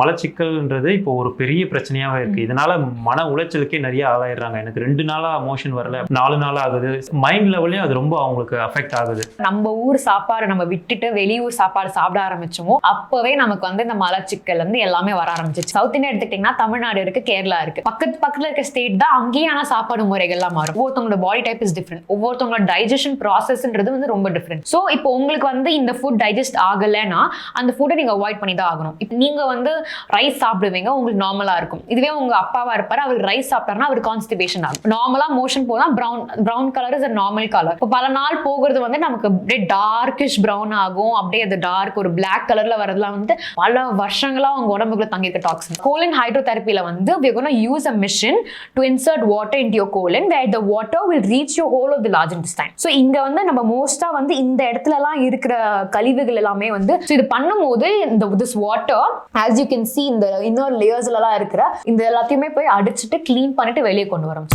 மலச்சிக்கல்ன்றது இப்போ ஒரு பெரிய பிரச்சனையாவே இருக்கு. இதனால மன உளைச்சலுக்கே நிறைய ஆளாயிடுறாங்க. எனக்கு ரெண்டு நாளா மோஷன் வரல நாலு நாள் ஆகுது. மைண்ட் லெவல்லையும் அது ரொம்ப அவங்களுக்கு அஃபெக்ட் ஆகுது. நம்ம ஊர் சாப்பாடு நம்ம விட்டுட்டு வெளியூர் சாப்பாடு சாப்பிட ஆரம்பிச்சோமோ அப்பவே நமக்கு வந்து இந்த மலச்சிக்கல் வந்து எல்லாமே வர ஆரம்பிச்சிச்சு சவுத் இந்தியா எடுத்துக்கிட்டீங்கன்னா தமிழ்நாடு இருக்கு கேரளா இருக்கு. பக்கத்து பக்கத்துல இருக்க ஸ்டேட் தான் அங்கேயும் ஆனா சாப்பாடு முறைகள்லாம் மாறும். ஒவ்வொருத்தவங்களோட பாடி டைப் இஸ் டிஃப்ரெண்ட் ஒவ்வொருத்தவங்களோட டைஜஷன் ப்ராசஸ்ன்றது வந்து ரொம்ப டிஃப்ரெண்ட் ஸோ இப்போ உங்களுக்கு வந்து இந்த ஃபுட் டைஜஸ்ட் ஆகலைன்னா அந்த ஃபுட்டை நீங்க அவாய்ட் பண்ணி தான் ஆகணும். இப்போ நீங்க வந்து ரைஸ் சாப்பிடுவீங்க உங்களுக்கு நார்மலா இருக்கும். இதுவே உங்க அப்பாவா இருப்பார் அவர் ரைஸ் சாப்பிட்டாருன்னா அவர் கான்ஸ்டிபேஷன் ஆகும். நார்மலா மோஷன் போனால் brown brown colour is normal colour இப்போ பல நாள் போகிறது வந்து நமக்கு அப்படியே டார்க்கிஷ் பிரவுன் ஆகும். அப்படியே அது டார்க் ஒரு பிளாக் கலர்ல வரதுலாம் வந்து பல வருஷங்களா உங்கள் உடம்புக்குள்ள தங்கியிருக்க டாக்ஸின் கோலின் ஹைட்ரோதெரப்பில வந்து we are going to use a mission to insert water into your colon where the water will reach your whole of the large intestine. இங்க வந்து நம்ம மோஸ்ட்டாக வந்து இந்த இடத்துல எல்லாம் இருக்கிற கழிவுகள் எல்லாமே வந்து ஸோ இது பண்ணும்போது இந்த this water as you you can see இந்த இன்னொரு லேயர்ஸ்ல எல்லாம் இருக்கிற இந்த எல்லாத்தையுமே போய் அடிச்சுட்டு க்ளீன் பண்ணிட்டு வெளியே கொண்டு வரோம்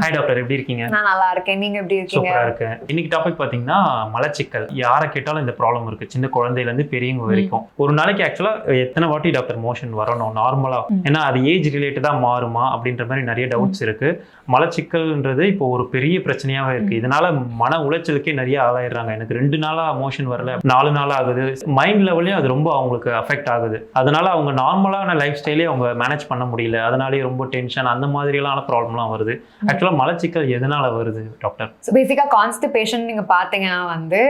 ஹாய் டாக்டர் எப்படி இருக்கீங்க? நான் நல்லா இருக்கேன். நீங்க எப்படி இருக்கீங்க? சூப்பரா இருக்கேன். இன்னைக்கு டாபிக் பாத்தீங்கன்னா மலச்சிக்கல். யாரை கேட்டாலும் இந்த ப்ராப்ளம் இருக்கு. சின்ன குழந்தையில இருந்து பெரியவங்க வரைக்கும். ஒரு நாளைக்கு ஆக்சுவலா எத்தனை வாட்டி டாக்டர் மோஷன் வரணும்? நார்மலா. ஏன்னா அது ஏஜ் ரிலேட்டடா மாறுமா? அப்படின்ற மாதிரி நிறைய டவுட்ஸ் இருக்கு. மலச்சிக்கல்ன்றது இப்போ ஒரு பெரிய பிரச்சனையாவே இருக்கு. இதனால மன உளைச்சலுக்கே நிறைய ஆளாயிடுறாங்க. எனக்கு ரெண்டு நாளா மோஷன் வரல. நாலு நாள் ஆகுது. மைண்ட் லெவல்லையும் அது ரொம்ப அவங்களுக்கு அஃபெக்ட் ஆகுது. அதனால அவங்க நார்மலான லைஃப் ஸ்டைலே அவங்க மேனேஜ் பண்ண முடியல. அதனாலேயே ரொம்ப டென்ஷன் அந்த மாதிரியான ப்ராப்ளம்லாம் வருது. ஆக்சுவலாக மலச்சிக்கல் எதனால வருது டாக்டர் ஸோ பேசிக்காக கான்ஸ்டிபேஷன் நீங்கள் பார்த்தீங்கன்னா வந்து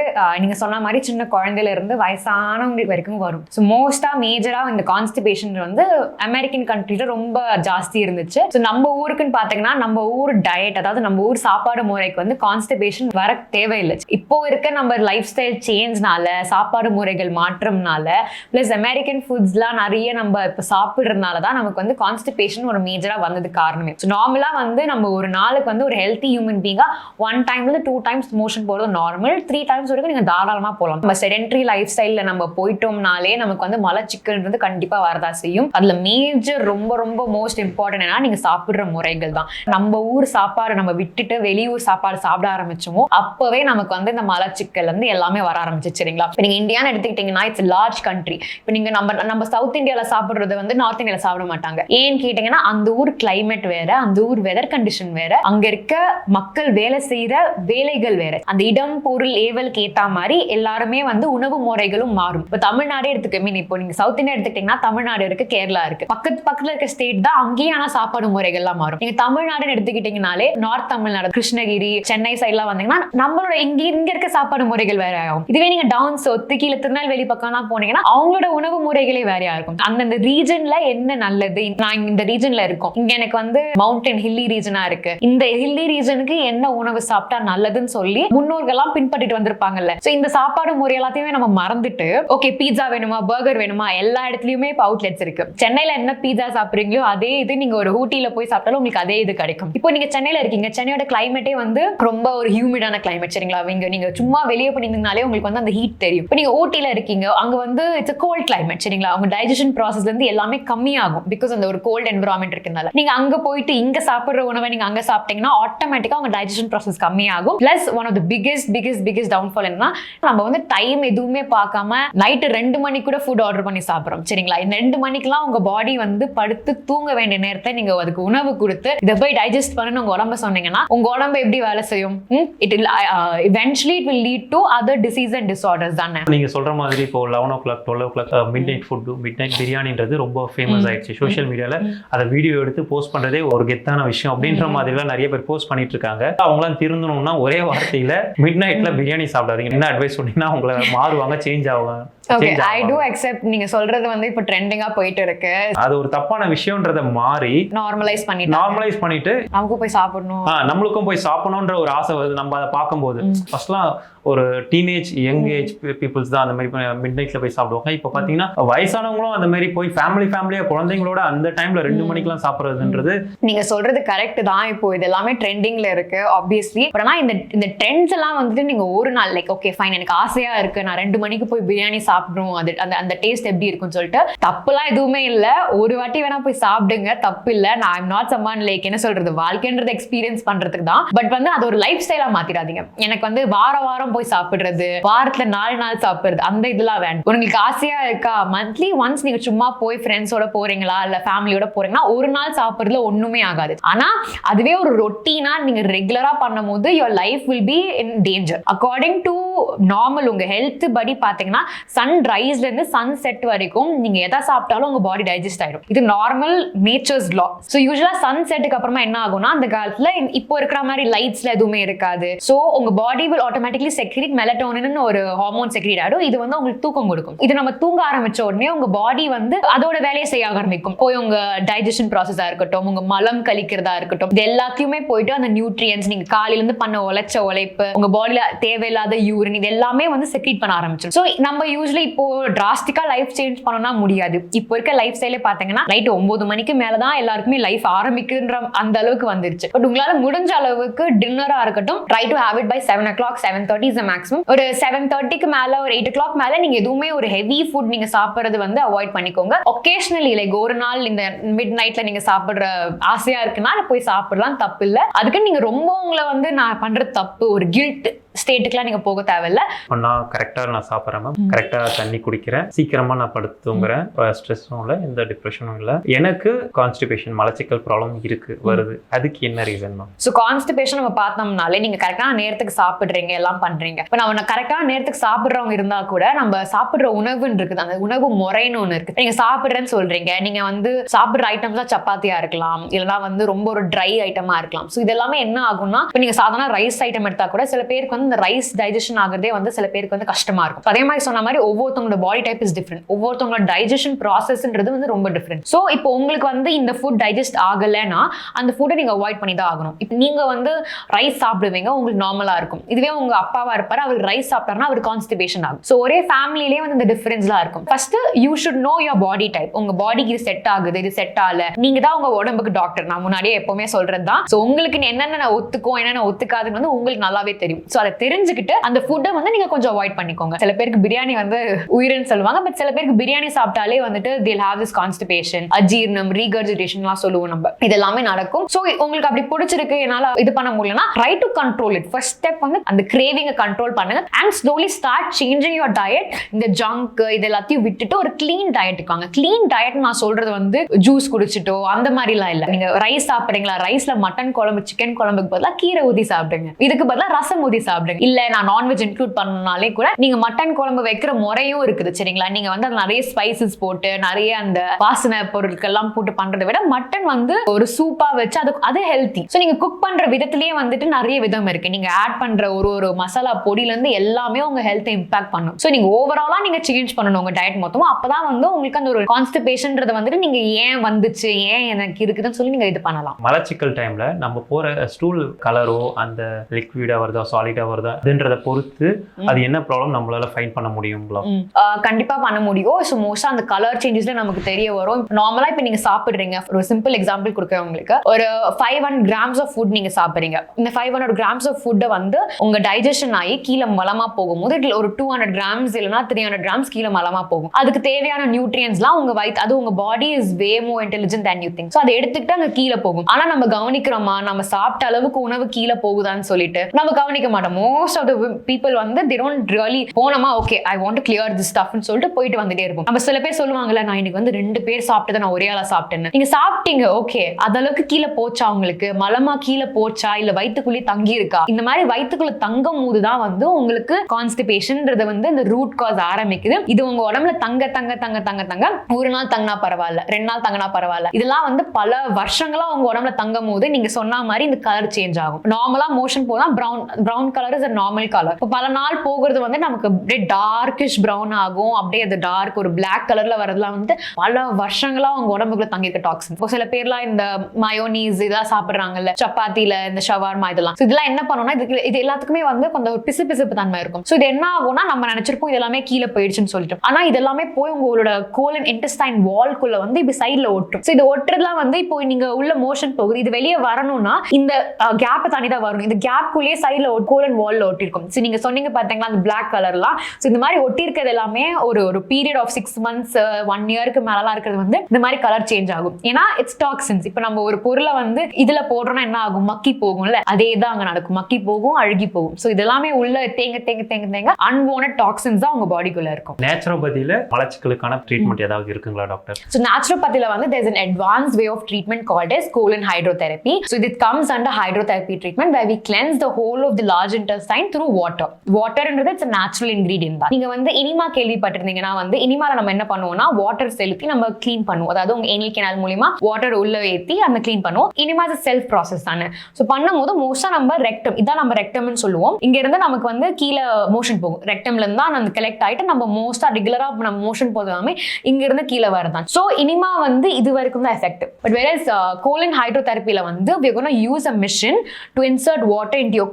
நீங்கள் சொன்ன மாதிரி சின்ன குழந்தையிலேருந்து வயசானவங்களுக்கு வரைக்கும் வரும். ஸோ மோஸ்ட்டாக மேஜராக இந்த கான்ஸ்டிபேஷன் வந்து அமெரிக்கன் கண்ட்ரியில் ரொம்ப ஜாஸ்தி இருந்துச்சு. ஸோ நம்ம ஊருக்குன்னு பார்த்தீங்கன்னா நம்ம ஊர் டயட் அதாவது நம்ம ஊர் சாப்பாடு முறைக்கு வந்து கான்ஸ்டிபேஷன் வர தேவையில்லை. இப்போ இருக்க நம்ம லைஃப் ஸ்டைல் சேஞ்ச்னால சாப்பாடு முறைகள் மாற்றம்னால ப்ளஸ் அமெரிக்கன் ஃபுட்ஸ்லாம் நிறைய நம்ம இப்போ சாப்பிட்றதுனால தான் நமக்கு வந்து கான்ஸ்டிபேஷன் ஒரு மேஜராக வந்தது காரணமே. ஸோ நார்மலாக வந்து நம்ம ஒரு நாள் நாளுக்கு வந்து ஒரு ஹெல்த்தி ஹியூமன் பீங்கா ஒன் டைம்ல டூ டைம்ஸ் மோஷன் போகிறது நார்மல் த்ரீ டைம்ஸ் வரைக்கும் நீங்கள் தாராளமாக போகலாம் நம்ம செடென்ட்ரி லைஃப் ஸ்டைலில் நம்ம போயிட்டோம்னாலே நமக்கு வந்து மலச்சிக்கல்ன்றது கண்டிப்பாக வரதா செய்யும். அதில் மேஜர் ரொம்ப ரொம்ப மோஸ்ட் இம்பார்ட்டன்ட் என்னன்னா நீங்கள் சாப்பிட்ற முறைகள் தான். நம்ம ஊர் சாப்பாடு நம்ம விட்டுட்டு வெளியூர் சாப்பாடு சாப்பிட ஆரம்பிச்சோமோ அப்போவே நமக்கு வந்து இந்த மலச்சிக்கல் வந்து எல்லாமே வர ஆரம்பிச்சு சரிங்களா? இப்போ நீங்கள் இந்தியான்னு எடுத்துக்கிட்டிங்கன்னா இட்ஸ் லார்ஜ் கண்ட்ரி இப்போ நீங்கள் நம்ம நம்ம சவுத் இந்தியாவில் சாப்பிட்றது வந்து நார்த் இந்தியாவில் சாப்பிட மாட்டாங்க. ஏன்னு கேட்டிங்கன்னா அந்த ஊர் கிளைமேட் வேற அந்த ஊர் வெதர் கண்டிஷன் வேற அங்க இருக்க மக்கள் வேலை செய்யற வேலைகள் வேற. அந்த இடம் பொருள் ஏவலுக்கு ஏத்த மாதிரி எல்லாருமே வந்து உணவு முறைகளும் மாறும். இப்போ தமிழ்நாடே எடுத்துக்க மீன் இப்போ நீங்க சவுத் இந்தியா எடுத்துக்கிட்டீங்கன்னா தமிழ்நாடு இருக்கு கேரளா இருக்கு. பக்கத்து பக்கத்துல இருக்க ஸ்டேட் தான் அங்கேயே ஆனா சாப்பாடு முறைகள்லாம் மாறும். நீங்க தமிழ்நாடுன்னு எடுத்துக்கிட்டீங்கனாலே நார்த் தமிழ்நாடு கிருஷ்ணகிரி சென்னை சைட்லாம் வந்தீங்கன்னா நம்மளோட இங்க இங்க இருக்க சாப்பாடு முறைகள் வேற ஆகும். இதுவே நீங்க டவுன் சொத்து கீழே திருநெல்வேலி பக்கம்லாம் போனீங்கன்னா அவங்களோட உணவு முறைகளே வேறையா இருக்கும் அந்தந்த ரீஜன்ல என்ன நல்லது? நான் இந்த ரீஜன்ல இருக்கோம். இங்க எனக்கு வந்து மவுண்டன் ஹில்லி ரீஜனா இருக்கு. இந்த ஹெல்தி ரீஜனுக்கு என்ன உணவு சாப்பிட்டா நல்லதுன்னு சொல்லி முன்னோர்கள்லாம் பின்பற்றிட்டு வந்திருப்பாங்கல்ல. சோ இந்த சாப்பாடு முறை எல்லாத்தையுமே நம்ம மறந்துட்டு ஓகே பீஸா வேணுமா பர்கர் வேணுமா எல்லா இடத்துலயுமே இப்போ அவுட்லெட்ஸ் இருக்கு. சென்னையில என்ன பீட்சா சாப்பிடுறீங்களோ அதே இது நீங்க ஒரு ஊட்டியில போய் சாப்பிட்டாலும் உங்களுக்கு அதே இது கிடைக்கும். இப்போ நீங்க சென்னையில இருக்கீங்க சென்னையோட கிளைமேட்டே வந்து ரொம்ப ஒரு ஹியூமிடான கிளைமேட் சரிங்களா? இங்க நீங்க சும்மா வெளியே பண்ணியிருந்தீங்கனாலே உங்களுக்கு வந்து அந்த ஹீட் தெரியும். இப்போ நீங்க ஊட்டியில இருக்கீங்க அங்க வந்து இட்ஸ் கோல்ட் கிளைமேட் சரிங்களா? அவங்க டைஜஷன் ப்ராசஸ்ல இருந்து எல்லாமே கம்மியாகும் பிகாஸ் அந்த ஒரு கோல்ட் என்விரான்மெண்ட் இருக்கனால நீங்க அங்க போயிட்டு இங்க சாப்பிடுற உணவை நீங்க அங்க சாப்பிட்டீங்கன்னா ஆட்டோமேட்டிக்கா உங்க டைஜஷன் ப்ராசஸ் கம்மியாகும். Plus one of the biggest biggest biggest downfall என்னன்னா நம்ம வந்து டைம் எதுவுமே பார்க்காம நைட்டு ரெண்டு மணிக்கு கூட ஃபுட் ஆர்டர் பண்ணி சாப்பிடுறோம். சரிங்களா? இந்த ரெண்டு மணிக்கெல்லாம் உங்க பாடி வந்து படுத்து தூங்க வேண்டிய நேரத்தை நீங்க அதுக்கு உணவு கொடுத்து இதை போய் டைஜஸ்ட் பண்ணணும் உங்க உடம்ப சொன்னீங்கன்னா உங்க உடம்பு எப்படி வேலை செய்யும்? It eventually it will lead to other disease and disorders தானே? நீங்க சொல்ற மாதிரி இப்போ eleven o'clock twelve o'clock midnight food midnight பிரியாணின்றது ரொம்ப ஃபேமஸ். ஆயிடுச்சு சோஷியல் மீடியால ம். அதை வீடியோ எடுத்து போஸ்ட் பண்றதே ஒரு கெத்தான விஷயம் அப்படின்ற ம். மாதிரிலாம் நிறைய பேர் போஸ்ட் பண்ணிட்டு இருக்காங்க அவங்களாம் திருந்தணும்னா ஒரே வார்த்தையில மிட் நைட்ல பிரியாணி சாப்பிடாதீங்க. என்ன அட்வைஸ் சொன்னீங்கன்னா அவங்கள மாறுவாங்க சேஞ்ச் ஆவாங்க. Okay I two. அக்செப்ட் நீங்க சொல்றது வந்து இப்போ ட்ரெண்டிங்கா போயிட்டு இருக்கு. அது ஒரு தப்பான விஷயம்ன்றத மாறி நார்மலைஸ் பண்ணிட்டு நார்மலைஸ் பண்ணிட்டு நமக்கும் போய் சாப்பிடணும். நம்மளுக்கும் போய் சாப்பிடணுன்ற ஒரு ஆசை வருது. நம்ம அதை பார்க்கும்போது. ம். ஃபர்ஸ்ட்லாம் ஒரு டீனேஜ் யங் ஏஜ் பீப்புள்ஸ் தான் அந்த மாதிரி மிட் நைட்ல போய் சாப்பிடுவாங்க. இப்போ பாத்தீங்கன்னா வயசானவங்களும் அந்த மாதிரி போய் ஃபேமிலி ஃபேமிலியா குழந்தைங்களோட அந்த டைம்ல ரெண்டு. மணிக்கெல்லாம் சாப்பிடுறதுன்றது நீங்க சொல்றது கரெக்ட் தான். இப்போ இது எல்லாமே ட்ரெண்டிங்ல இருக்கு ஆப்வியஸ்லி ஆனா இந்த இந்த ட்ரெண்ட்ஸ் எல்லாம் வந்துட்டு நீங்க ஒரு நாள் லைக் ஓகே ஃபைன் எனக்கு ஆசையா இருக்கு. நான் ரெண்டு மணிக்கு போய் பிரியாணி சாப்பிட்டு சாப்பிடணும். அது அந்த அந்த டேஸ்ட் எப்படி இருக்கும்னு சொல்லிட்டு தப்புலாம் எதுவுமே இல்ல. ஒரு வாட்டி வேணா போய் சாப்பிடுங்க. தப்பு இல்லை. நான் ஐம் நாட் சம்மான் லைக் என்ன சொல்றது? வாழ்க்கைன்றது எக்ஸ்பீரியன்ஸ் பண்றதுக்கு தான். பட் வந்து அது ஒரு லைஃப் ஸ்டைலா மாத்திராதீங்க. எனக்கு வந்து வார வாரம் போய் சாப்பிடுறது வாரத்துல நாலு நாள் சாப்பிடுறது அந்த இதெல்லாம் வேண்டாம். உங்களுக்கு ஆசையா இருக்கா? மந்த்லி ஒன்ஸ் நீங்க சும்மா போய் ஃப்ரெண்ட்ஸோட போறீங்களா? இல்ல ஃபேமிலியோட போறீங்கன்னா ஒரு நாள் சாப்பிடுறதுல ஒண்ணுமே ஆகாது. ஆனா அதுவே ஒரு ரொட்டீனா நீங்க ரெகுலரா பண்ணும்போது your life will be in danger according to normal உங்க ஹெல்த் படி பாத்தீங்கன்னா சன் ரைஸ்ல இருந்து சன் செட் வரைக்கும் நீங்க எதை சாப்பிட்டாலும் உங்க பாடி டைஜஸ்ட் ஆயிடும் இது நார்மல் நேச்சர்ஸ் லா ஸோ யூஸ்வலா சன் செட்டுக்கு அப்புறமா என்ன ஆகும்னா அந்த காலத்துல இப்போ இருக்கிற மாதிரி லைட்ஸ்ல எதுவுமே இருக்காது. ஸோ உங்க body will automatically secrete melatonin ஒரு ஹார்மோன் செக்ரீட் ஆயிடும். இது வந்து உங்களுக்கு தூக்கம் கொடுக்கும். இது நம்ம தூங்க ஆரம்பிச்ச உடனே உங்க பாடி வந்து அதோட வேலையை செய்ய ஆரம்பிக்கும். போய் உங்க டைஜஷன் ப்ராசஸா இருக்கட்டும் உங்க மலம் கழிக்கிறதா இருக்கட்டும் இது எல்லாத்தையுமே போயிட்டு அந்த நியூட்ரியன்ஸ் நீங்க காலையில இருந்து பண்ண உழைச்ச உழைப்பு உங்க பாடியில தேவையில்லாத யூரின் இது எல்லாமே வந்து செக்ரீட் பண்ண ஆரம்பிச்சிடும் ஸோ நம்ம யூஸ் யூஸ்வலி இப்போ டிராஸ்டிக்கா லைஃப் சேஞ்ச் பண்ணணும்னா முடியாது. இப்போ இருக்க லைஃப் ஸ்டைலே பாத்தீங்கன்னா நைட் ஒன்பது மணிக்கு மேலதான் எல்லாருக்குமே லைஃப் ஆரம்பிக்குன்ற அந்த அளவுக்கு வந்துருச்சு. பட் உங்களால முடிஞ்ச அளவுக்கு டின்னரா இருக்கட்டும் try to have it by seven o'clock seven thirty is maximum ஒரு செவன் தேர்ட்டிக்கு மேல ஒரு எயிட் ஓ கிளாக் மேல நீங்க எதுவுமே ஒரு ஹெவி ஃபுட் நீங்க சாப்பிடுறது வந்து அவாய்ட் பண்ணிக்கோங்க. ஒகேஷனலி லைக் ஒரு நாள் இந்த மிட் நைட்ல நீங்க சாப்பிடுற ஆசையா இருக்குன்னா போய் சாப்பிடலாம் தப்பு இல்ல அதுக்கு நீங்க ரொம்ப உங்களை வந்து நான் பண்ணுற தப்பு ஒரு கில்ட் ஸ்டேட்டுக்குலாம் நீங்க போக தேவையில்ல. நான் கரெக்டாக நான் சாப்பிட்றேன் மேம் கரெக்டாக தண்ணி குடிக்கிறேன். சீக்கிரமாக நான் படுத்து தூங்குறேன் ஸ்ட்ரெஸ்ஸும் இல்லை எந்த டிப்ரெஷனும் இல்லை. எனக்கு கான்ஸ்டிபேஷன் மலச்சிக்கல் ப்ராப்ளம் இருக்கு வருது. அதுக்கு என்ன ரீசன் மேம் ஸோ கான்ஸ்டிபேஷன் நம்ம பார்த்தோம்னாலே நீங்க கரெக்டான நேரத்துக்கு சாப்பிடுறீங்க எல்லாம் பண்றீங்க. இப்போ நம்ம கரெக்டான நேரத்துக்கு சாப்பிடுறவங்க இருந்தா கூட நம்ம சாப்பிடுற உணவுன்னு இருக்குது. அந்த உணவு முறைன்னு ஒன்று இருக்கு. நீங்க சாப்பிடுறேன்னு சொல்றீங்க. நீங்க வந்து சாப்பிடுற ஐட்டம்ஸ் தான் சப்பாத்தியா இருக்கலாம். இல்லைனா வந்து ரொம்ப ஒரு ட்ரை ஐட்டமா இருக்கலாம். ஸோ இது எல்லாமே என்ன ஆகும்னா இப்போ நீங்க சாதாரண ரைஸ் ஐட்டம் எடுத்தா கூட சில பேருக்கு வந்து இந்த ரைஸ் டைஜஷன் ஆகிறதே வந்து சில பேருக்கு வந்து கஷ்டமா இருக்கும். அதே மாதிரி சொன்ன மாதிரி ஒவ்வொருத்தவங்களோட பாடி டைப் இஸ் டிஃப்ரெண்ட் ஒவ்வொருத்தவங்களோட டைஜஷன் ப்ராசஸ்ன்றது வந்து ரொம்ப டிஃப்ரெண்ட் ஸோ இப்போ உங்களுக்கு வந்து இந்த ஃபுட் டைஜஸ்ட் ஆகலைன்னா அந்த ஃபுட்டை நீங்க அவாய்ட் பண்ணி தான் ஆகணும். இப்போ நீங்க வந்து ரைஸ் சாப்பிடுவீங்க உங்களுக்கு நார்மலா இருக்கும். இதுவே உங்க அப்பாவா இருப்பாரு அவர் ரைஸ் சாப்பிட்டாருன்னா அவர் கான்ஸ்டிபேஷன் ஆகும். ஸோ ஒரே ஃபேமிலிலேயே வந்து இந்த டிஃபரன்ஸ்லாம் இருக்கும். First you should know your body type உங்க பாடிக்கு இது செட் ஆகுது இது செட் ஆகல. நீங்க தான் உங்க உடம்புக்கு டாக்டர் நான் முன்னாடியே எப்பவுமே சொல்றது தான் ஸோ உங்களுக்கு என்னென்ன ஒத்துக்கும் என்னென்ன ஒத்துக்காதுன்னு வந்து உங்களுக்கு நல்லாவே தெரியும். ஸோ அதை தெரிஞ்சுக்கிட்டு அந்த ஃபுட்டை வந்து நீங்க கொஞ்சம் அவாய்ட் பண்ணிக்கோங்க. சில பேருக்கு பிரியாணி வந்து உயிர்னு சொல்லுவாங்க பட் சில பேருக்கு பிரியாணி சாப்பிட்டாலே வந்துட்டு தில் ஹாவ் திஸ் கான்ஸ்டிபேஷன் அஜீர்ணம் ரீகர்ஜிடேஷன்லாம் சொல்லுவோம் நம்ம. இதெல்லாமே நடக்கும். ஸோ உங்களுக்கு அப்படி பிடிச்சிருக்கு என்னால இது பண்ண முடியலன்னா try to control it first step வந்து அந்த கிரேவிங்கை கண்ட்ரோல் பண்ணுங்க. And slowly start changing your diet இந்த ஜங்க் இது எல்லாத்தையும் விட்டுட்டு ஒரு க்ளீன் டயட் வாங்க. க்ளீன் டயட் நான் சொல்றது வந்து ஜூஸ் குடிச்சிட்டோ அந்த மாதிரிலாம் இல்லை. நீங்க ரைஸ் சாப்பிடுறீங்களா? ரைஸ்ல மட்டன் குழம்பு சிக்கன் குழம்புக்கு பதிலாக கீரை ஊதி சாப்பிடுங்க. இதுக்கு பதிலாக ரசம் ஊதி சாப்பிடுங்க. இல்ல நான் நான்வெஜ் இன்க்ளூட் பண்ணனாலே கூட நீங்க மட்டன் குழம்பு வைக்கிற முறையும் இருக்குது சரிங்களா? நீங்க வந்து அதுல நிறைய ஸ்பைசஸ் போட்டு நிறைய அந்த வாசனை பொருட்கள்லாம் போட்டு பண்றதை விட மட்டன் வந்து ஒரு சூப்பா வச்சு அது அது ஹெல்த்தி ஸோ நீங்க குக் பண்ற விதத்திலேயே வந்துட்டு நிறைய விதம் இருக்கு. நீங்க ஆட் பண்ற ஒரு ஒரு மசாலா பொடியில இருந்து எல்லாமே உங்க ஹெல்த்தை இம்பாக்ட் பண்ணும். ஸோ நீங்க ஓவராலா நீங்க சேஞ்ச் பண்ணணும் உங்க டயட் மொத்தமும். அப்பதான் வந்து உங்களுக்கு அந்த ஒரு கான்ஸ்டிபேஷன்றத வந்துட்டு நீங்க ஏன் வந்துச்சு ஏன் எனக்கு இருக்குதுன்னு சொல்லி நீங்க இது பண்ணலாம். மலச்சிக்கல் டைம்ல நம்ம போற ஸ்டூல் கலரோ அந்த லிக்விடா வருதோ சாலிடா வருதா? அதுன்றத பொறுத்து அது என்ன ப்ராப்ளம் நம்மளால ஃபைன் பண்ண முடியுங்களா ம். ஆஹ் கண்டிப்பா பண்ண முடியும். ஸோ மோஸ்டா அந்த கலர் சேஞ்சஸ்ல நமக்கு தெரிய வரும். நார்மலா இப்போ நீங்க சாப்பிடுறீங்க. ஒரு சிம்பிள் எக்ஸாம்பிள் கொடுக்குறேன் உங்களுக்கு. ஒரு five hundred grams of food நீங்க சாப்பிடுறீங்க. இந்த ஃபைவ் ஹண்ட்ரட் கிராம்ஸ் ஆஃப் ஃபுட்டை வந்து உங்க டைஜஷன் ஆகி கீழே மலமா போகும்போது இதுல ஒரு டூ ஹண்ட்ரட் கிராம்ஸ் இல்லைனா த்ரீ ஹண்ட்ரட் கிராம்ஸ் கீழே மலமா போகும். அதுக்கு தேவையான நியூட்ரியன்ஸ்லாம் உங்க வயிற்று அது உங்க body is way more intelligent than you think so அதை எடுத்துக்கிட்டு அங்க கீழே போகும். ஆனா நம்ம கவனிக்கிறோமா? நம்ம சாப்பிட்ட அளவுக்கு உணவு கீழே போகுதான்னு சொல்லிட்டு நம்ம கவனிக்க மாட்டோம். மோஸ்ட் ஆஃப் த பீப்புள் வந்து தி டோன்ட் ரியலி போனோமா okay I want to clear this ஸ்டஃப்னு சொல்லிட்டு போயிட்டு வந்துட்டே இருப்போம். நம்ம சில பேர் சொல்லுவாங்கல்ல நான் இன்னைக்கு வந்து ரெண்டு பேர் சாப்பிட்டதை நான் ஒரே ஆளா சாப்பிட்டேன்னு. நீங்க சாப்பிட்டீங்க ஓகே அதளவுக்கு கீழே போச்சா உங்களுக்கு? மலமா கீழே போச்சா? இல்ல வயிற்றுக்குள்ளே தங்கி இருக்கா? இந்த மாதிரி வயிற்றுக்குள்ள தங்கும் போது தான் வந்து உங்களுக்கு கான்ஸ்டிபேஷன்ன்றது வந்து இந்த ரூட் காஸ் ஆரம்பிக்குது. இது உங்க உடம்புல தங்க தங்க தங்க தங்க தங்க ஒரு நாள் தங்கினா பரவாயில்ல ரெண்டு நாள் தங்கினா பரவாயில்ல. இதெல்லாம் வந்து பல வருஷங்களா உங்க உடம்புல தங்கும் போது நீங்க சொன்ன மாதிரி இந்த கலர் சேஞ்ச் ஆகும். நார்மலா மோஷன் போனா brown brown colour is normal colour இப்போ பல நாள் போகிறது வந்து நமக்கு அப்படியே டார்க்கிஷ் பிரவுன் ஆகும். அப்படியே அது டார்க் ஒரு பிளாக் கலர்ல வரதுலாம் வந்து பல வருஷங்களா உங்க உடம்புக்குள்ள தங்கியிருக்க டாக்ஸின் இப்போ சில பேர்லாம் இந்த மயோனீஸ் இதெல்லாம் சாப்பிடுறாங்கல்ல சப்பாத்தில இந்த ஷவார்மா இதெல்லாம். இதெல்லாம் என்ன பண்ணும்னா இதுக்கு இது எல்லாத்துக்குமே வந்து கொஞ்சம் பிசு பிசுப்பு தன்மை இருக்கும். ஸோ இது என்ன ஆகும்னா நம்ம நினைச்சிருப்போம் இது எல்லாமே கீழே போயிடுச்சுன்னு சொல்லிட்டு. ஆனா இது எல்லாமே போய் உங்களோட கோலன் இன்டெஸ்டைன் வால்குள்ள வந்து இப்படி சைட்ல ஒட்டும். ஸோ இது ஒட்டுறதுலாம் வந்து இப்போ நீங்க உள்ள மோஷன் போகுது. இது வெளியே வரணும்னா இந்த கேப்பை தாண்டி தான் வரணும். இந்த கேப்குள்ளேயே சைட்ல கோலன் கோலன் வால்ல ஒட்டிருக்கும். ஸோ நீங்க சொன்னீங்க பாத்தீங்களா அந்த பிளாக் கலர்லாம் ஸோ இந்த மாதிரி ஒட்டியிருக்கிறது எல்லாமே ஒரு ஒரு period of six months one இயருக்கு மேலலாம் இருக்கிறது வந்து இந்த மாதிரி கலர் சேஞ்ச் ஆகும். ஏன்னா இட்ஸ் டாக்ஸின்ஸ் இப்போ நம்ம ஒரு பொருளை வந்து இதுல போடுறோம்னா என்ன ஆகும்? மக்கி போகும்ல. அதே தான் அங்க நடக்கும். மக்கி போகும் அழுகி போகும். ஸோ இதெல்லாமே உள்ள தேங்க தேங்க தேங்க தேங்க அன்வான்ட் டாக்ஸின்ஸ் தான் உங்க பாடிக்குள்ள இருக்கும். நேச்சுரோபதியில மலச்சிக்கலுக்கான ட்ரீட்மெண்ட் ஏதாவது இருக்குங்களா டாக்டர் So naturopathy வந்து there's an advanced way of treatment called as colon hydrotherapy. So it comes under hydrotherapy treatment where we cleanse the whole of the large intestine through water வாட்டர்ன்றது it's natural ingredient தான். நீங்க வந்து இனிமா கேள்விப்பட்டிருந்தீங்கன்னா வந்து இனிமால நம்ம என்ன பண்ணுவோம்னா water செலுத்தி நம்ம clean பண்ணுவோம். அதாவது உங்க எனல் கெனால் மூலியமா வாட்டர் உள்ள ஏத்தி அந்த கிளீன் பண்ணுவோம். இனிமா இஸ் செல்ஃப் ப்ராசஸ் தானே. ஸோ பண்ணும்போது மோஸ்டா நம்ம ரெக்டம் இதான் நம்ம ரெக்டம்னு சொல்லுவோம். இங்க இருந்து நமக்கு வந்து கீழே மோஷன் போகும். ரெக்டம்ல இருந்தா அந்த கலெக்ட் ஆயிட்டு நம்ம மோஸ்டா ரெகுலரா நம்ம மோஷன் போகாம இங்க இருந்து கீழே வரதான். ஸோ இனிமா வந்து இது வரைக்கும் தான் எஃபெக்ட் பட் வேற கோலின் ஹைட்ரோதெரப்பில வந்து use a machine to insert water to insert water into your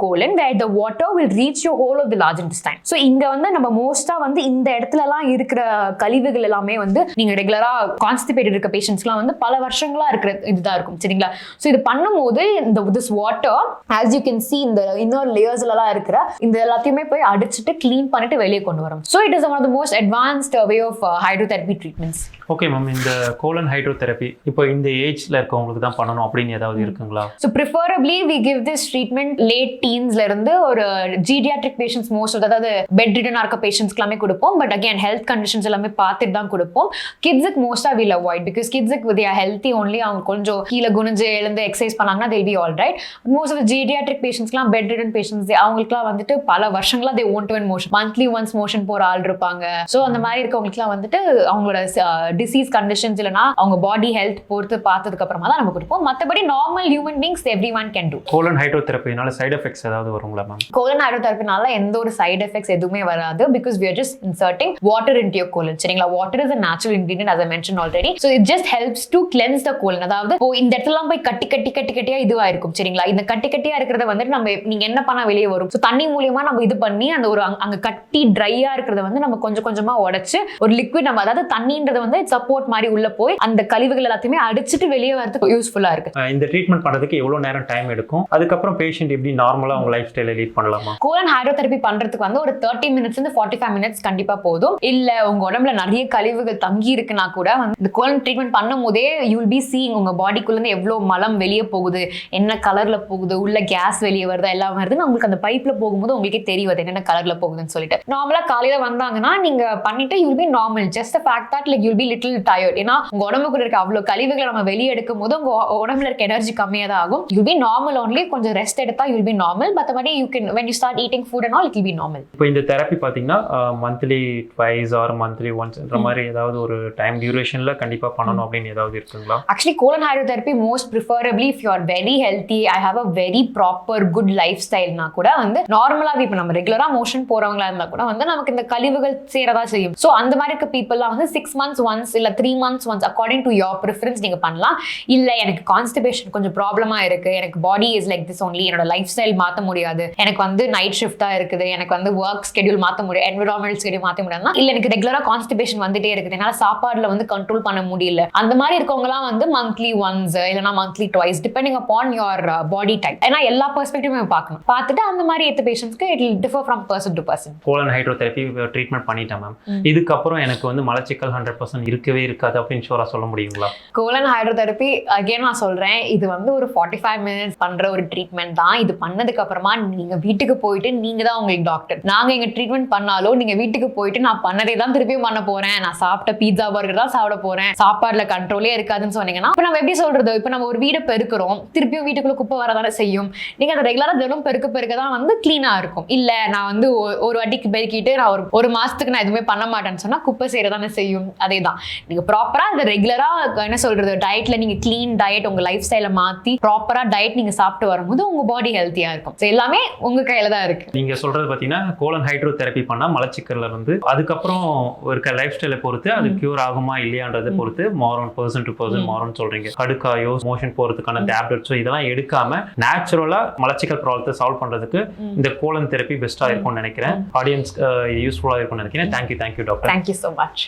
water will reach your whole of the large intestine. So இங்க வந்து நம்ம மோஸ்டா வந்து இந்த இடத்துலலாம் இருக்கிற கழிவுகள் எல்லாமே வந்து நீங்க ரெகுலரா கான்ஸ்டிபேட்டட் இருக்க பேஷண்ட்ஸ்லாம் வந்து பல வருஷங்களா இருக்கிற இதுதான் இருக்கும் சரிங்களா? ஸோ இது பண்ணும்போது இந்த this water as you can see இந்த இன்னொரு லேயர்ஸ்லாம் இருக்கிற இந்த எல்லாத்தையுமே போய் அடிச்சுட்டு க்ளீன் பண்ணிட்டு வெளியே கொண்டு வரும். So it is one of the most advanced way of hydrotherapy treatments okay ma'am இந்த கோலன் ஹைட்ரோதெரப்பி இப்போ இந்த ஏஜ்ல இருக்கவங்களுக்கு தான் பண்ணணும் அப்படின்னு ஏதாவது இருக்குங்களா? So preferably we give this treatment late டீன்ஸ்ல இருந்து ஒரு ஜீடியாட்ரிக் பேஷண்ட்ஸ் மோஸ்ட் அதாவது பெட் ரிட்டனாக இருக்க பேஷண்ட்ஸ்க்கு எல்லாமே கொடுப்போம். பட் அகேன் ஹெல்த் கண்டிஷன்ஸ் எல்லாமே பார்த்துட்டு தான் கொடுப்போம். கிட்ஸுக்கு மோஸ்ட்டாக வில் அவாய்ட் பிகாஸ் கிட்ஸுக்கு வித் ஹெல்த்தி ஒன்லி அவங்க கொஞ்சம் கீழே குனிஞ்சு எழுந்து எக்ஸசைஸ் பண்ணாங்கன்னா they'll be all right most of geriatric பேஷண்ட்ஸ்லாம் bedridden patients அவங்களுக்குலாம் வந்துட்டு பல வருஷங்களா they one to one motion monthly once motion போகிற ஆள் இருப்பாங்க. ஸோ அந்த மாதிரி இருக்கவங்களுக்குலாம் வந்துட்டு அவங்களோட டிசீஸ் கண்டிஷன்ஸ் இல்லைனா அவங்க பாடி ஹெல்த் பொறுத்து பார்த்ததுக்கு அப்புறமா தான் நம்ம கொடுப்போம். மற்றபடி normal human beings everyone can do colon ஹைட்ரோதெரப்பினால side effects ஏதாவது வருங்களா மேம் கோலன் ஹைட்ரோதெரப்பினால எந்த ஒரு சைடு எஃபெக்ட்ஸ் எதுவுமே வராது. Because we are just inserting water into your colon சரிங்களா? Water is a natural ingredient as mention already already. It just helps to cleanse the colon அதாவது இப்போ இந்த இடத்துலலாம் போய் கட்டி கட்டி கட்டி கட்டியா இதுவா இருக்கும். சரிங்களா? இந்த கட்டி கட்டியா இருக்கிறத வந்துட்டு நம்ம நீங்க என்ன பண்ணா வெளியே வரும்? ஸோ தண்ணி மூலியமா நம்ம இது பண்ணி அந்த ஒரு அங்க- அங்க கட்டி ட்ரையா இருக்கிறத வந்து நம்ம கொஞ்சம் கொஞ்சமா உடைச்சு ஒரு லிக்விட் நம்ம அதாவது தண்ணின்றது வந்து சப்போர்ட் மாதிரி உள்ள போய் அந்த கழிவுகள் எல்லாத்தையுமே அடிச்சுட்டு வெளியே வரதுக்கு யூஸ்ஃபுல்லா இருக்கு. இந்த ட்ரீட்மெண்ட் பண்றதுக்கு எவ்வளவு நேரம் டைம் எடுக்கும்? அதுக்கப்புறம் பேஷண்ட் எப்படி நார்மலாக அவங்க லைஃப் ஸ்டைல ட்ரீட் பண்ணலாமா? கோலன் ஹைட்ரோதெரப்பி பண்றதுக்கு வந்து ஒரு தேர்ட்டி மினிட்ஸ் இருந்து ஃபார்ட்டி ஃபைவ் மினிட்ஸ் கண்டிப்பா போதும். இல்ல உங்க உடம்புல நிறைய கழிவுகள் தங்கி இருக்குன்னா கூட வந்து இந்த கோலன் ட்ரீட்மெண்ட் பண்ணும் போதே யூல் பி சீங் உங்க பாடிக்குள்ள இருந்து எவ்வளவு மலம் வெளியே போகுது என்ன கலர்ல போகுது உள்ள கேஸ் வெளியே வருதா எல்லாம் வருதுன்னு உங்களுக்கு அந்த பைப்ல போகும்போது உங்களுக்கே தெரியும் அது என்னென்ன கலர்ல போகுதுன்னு சொல்லிட்டு. நார்மலா காலையில வந்தாங்கன்னா நீங்க பண்ணிட்டு you'll be normal just fact that like you'll be little tired ஏன்னா உங்க உடம்புக்குள்ள இருக்க அவ்வளவு கழிவுகளை நம்ம வெளியே எடுக்கும் போது உங்க உடம்புல இருக்க எனர்ஜி கம்மியாக தான் ஆகும் யூல் பி நார்மல் ஒன்லி கொஞ்சம் ரெஸ்ட் எடுத்தா யூல் பி நார்மல் மற்றபடி you can when you start eating food and all it will be normal. இப்போ இந்த தெரப்பி பார்த்தீங்கன்னா மந்த்லி ட்வைஸ் ஆர் மந்த்லி ஒன்ஸ்ன்ற மாதிரி ஏதாவது ஒரு டைம் டியூரேஷனில் கண்டிப்பாக பண்ணணும் அப்படின்னு ஏதாவது இருக்குங்களா? Actually colon hydrotherapy most preferably if you are very healthy i have a very proper good lifestyle னா கூட வந்து நார்மலாவே இப்போ நம்ம ரெகுலரா மோஷன் போறவங்களா இருந்தா கூட வந்து நமக்கு இந்த கழிவுகள் சேரதா செய்யும். ஸோ அந்த மாதிரி இருக்க பீப்புள்லாம் வந்து சிக்ஸ் மந்த்ஸ் ஒன்ஸ் இல்ல three months once according to your preference நீங்க பண்ணலாம். இல்ல எனக்கு கான்ஸ்டிபேஷன் கொஞ்சம் ப்ராப்ளமா இருக்கு. எனக்கு body is like this only. என்னோட லைஃப் ஸ்டைல் மாற்ற முடியாது. எனக்கு வந்து நைட் ஷிஃப்டா இருக்குது. எனக்கு வந்து ஒர்க் ஸ்கெடியூல் மாற்ற முடியாது என்விரான்மெண்ட் ஸ்கெடியூல் மாற்ற முடியாதுன்னா இல்ல எனக்கு ரெகுலரா கான்ஸ்டிபேஷன் வந்துட்டே இருக்குது. என்னால சாப்பாடுல வந்து கண்ட்ரோல் பண்ண முடியல. அந்த மாதிரி இருக்கவங்கலாம் வந்து மந்த்லி ஒன்ஸ் இல்லைனா monthly twice depending upon your body type ஏன்னா எல்லா பெர்ஸ்பெக்டிவும் பார்க்கணும். பார்த்துட்டு அந்த மாதிரி ஏற்ற பேஷண்ட்ஸ்க்கு it differ from person to person colon hydrotherapy treatment பண்ணிட்டேன் மேம் இதுக்கப்புறம் எனக்கு வந்து மலச்சிக்கல் ஹண்ட்ரட் பர்சன்ட் இருக்கவே இருக்காது அப்படின்னு ஷோராக சொல்ல முடியுங்களா? கோலன் ஹைட்ரோதெரப்பி அகைன் நான் சொல்றேன் இது வந்து ஒரு ஃபார்ட்டி ஃபைவ் மினிட்ஸ் பண்ற ஒரு ட்ரீட்மெண்ட் தான். இது பண்ணதுக்கு அப்புறமா நீங்க வீட்டுக்கு போயிட்டு நீங்க தான் உங்களுக்கு டாக்டர் நாங்க எங்க ட்ரீட்மெண்ட் பண்ணாலும் நீங்க வீட்டுக்கு போயிட்டு நான் பண்ணதே தான் திருப்பியும் பண்ண போறேன். நான் சாப்பிட்ட பீட்சா பர்கர் தான் சாப்பிட போறேன். சாப்பாடுல கண்ட்ரோலே இருக்காதுன்னு சொன்னீங்கன்னா இப்போ நம்ம எப்படி சொல்றது? இப்போ நம்ம ஒரு வீடை பெருக்கிறோம். திருப்பியும் வீட்டுக்குள்ள குப்பை வரதானே செய்யும். நீங்க அதை ரெகுலரா தினம் பெருக்க பெருக்க தான் வந்து கிளீனா இருக்கும். இல்ல நான் வந்து ஒ- ஒரு வாட்டிக்கு பெருக்கிட்டு நான் ஒரு ஒரு மாசத்துக்கு நான் எதுவுமே பண்ண மாட்டேன்னு சொன்னா குப்பை செய்யறதானே செய்யும். அதே தான் நீங்க ப்ராப்பரா அதை ரெகுலரா என்ன சொல்றது? டயட்ல நீங்க க்ளீன் டயட் உங்க லைஃப் ஸ்டைலை மாத்தி ப்ராப்பரா டயட் நீங்க சாப்பிட்டு வரும்போது உங்க பாடி ஹெல்த்தியா இருக்கும். ஸோ எல்லாமே உங்க கையில தான் இருக்கு. நீங்க சொல்றது பார்த்தீங்கன்னா கோலன் ஹைட்ரோ தெரப்பி பண்ணால் மலச்சிக்கல்ல வந்து அதுக்கப்புறம் இருக்க லைஃப் ஸ்டைலை பொறுத்து அது கியூர் ஆகுமா இல்லையான்றதை பொறுத்து மாறும் பர்சன் டு பர்சன் மாறும்னு சொல்றீங்க. கடுக்காயோ மோஷன் போறதுக்கான டேப்லெட்ஸோ இதெல்லாம் எடுக்காம நேச்சுரலா மலச்சிக்கல் ப்ராப்ளத்தை சால்வ் பண்றதுக்கு இந்த கோலன் தெரப்பி பெஸ்ட்டாக இருக்கும்னு நினைக்கிறேன். ஆடியன்ஸ் யூஸ்ஃபுல்லாக இருக்கும்னு நினைக்கிறேன். Thank you thank you doctor thank you so much